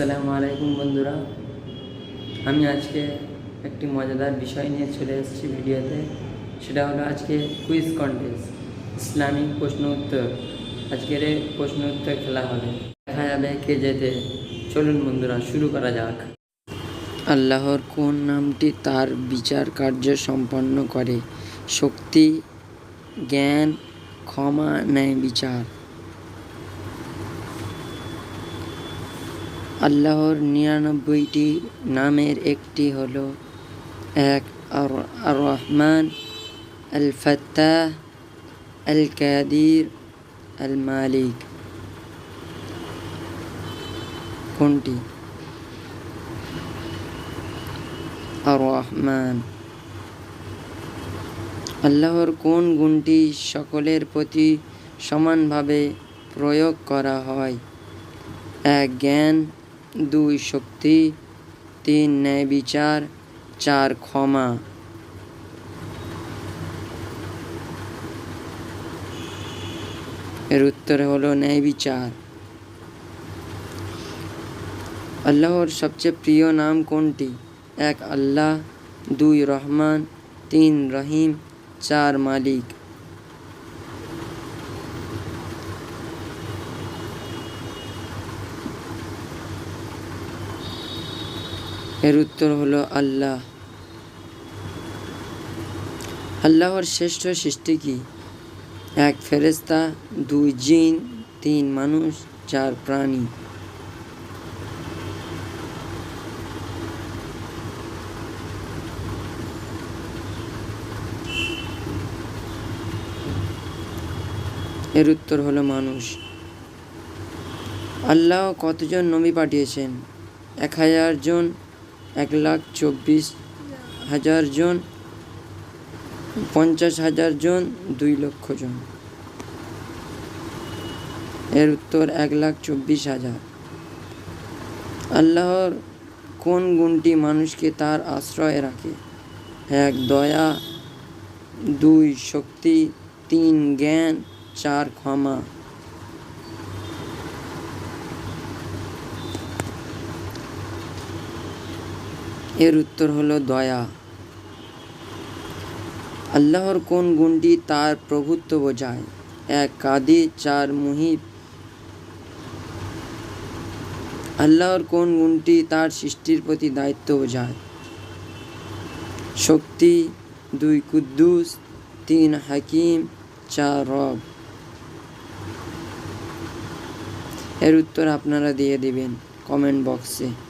আসসালামু আলাইকুম বন্ধুরা। আমি আজকে একটি মজাদার বিষয় নিয়ে চলে এসেছি ভিডিওতে। সেটা হলো আজকে কুইজ কন্টেস্ট ইসলামিক প্রশ্ন উত্তর। আজকের প্রশ্ন উত্তর খেলা হবে। দেখা যাবে কে যেতে চলুন বন্ধুরা, শুরু করা যাক। আল্লাহর কোন নামটি তার বিচার কার্য সম্পন্ন করে? শক্তি, জ্ঞান, ক্ষমা, ন্যায় বিচার? আল্লাহর নিরানব্বইটি নামের একটি হলো এক আর রহমান আল ফত্তাহ আল কাদির আল মালিক কোনটি? আর রহমান আল্লাহর কোন গুণটি সকলের প্রতি সমানভাবে প্রয়োগ করা হয়? এক, জ্ঞান। দুই শক্তি, তিন ন্যায় বিচার, চার ক্ষমা। এর উত্তর হলো ন্যায় বিচার। আল্লাহর সবচেয়ে প্রিয় নাম কোনটি? এক, আল্লাহ, দুই, রহমান, তিন, রহিম, চার, মালিক। এর উত্তর হলো আল্লাহ। আল্লাহর শ্রেষ্ঠ সৃষ্টি কি? এক ফেরেস্তা দুই জিন, তিন মানুষ, চার প্রাণী। এর উত্তর হলো মানুষ। আল্লাহ কতজন নবী পাঠিয়েছেন? এক হাজার জন এক লাখ চব্বিশ হাজার জন, পঞ্চাশ হাজার জন, দুই লক্ষ জন। এর উত্তর এক লাখ চব্বিশ হাজার। আল্লাহর কোন গুণটি মানুষকে তার আশ্রয়ে রাখে? এক, দয়া, দুই, শক্তি, তিন, জ্ঞান, চার, ক্ষমা। এর উত্তর হলো দয়া। আল্লাহর কোন গুণটি তার প্রভুত্ব বোঝায়? এক কাদি চার মুহিব আল্লাহর কোন গুণটি তার সৃষ্টির প্রতি দায়িত্ব বোঝায়? শক্তি। দুই, কুদ্দুস। তিন, হাকিম। চার, রব। এর উত্তর আপনারা দিয়ে দিবেন কমেন্ট বক্সে।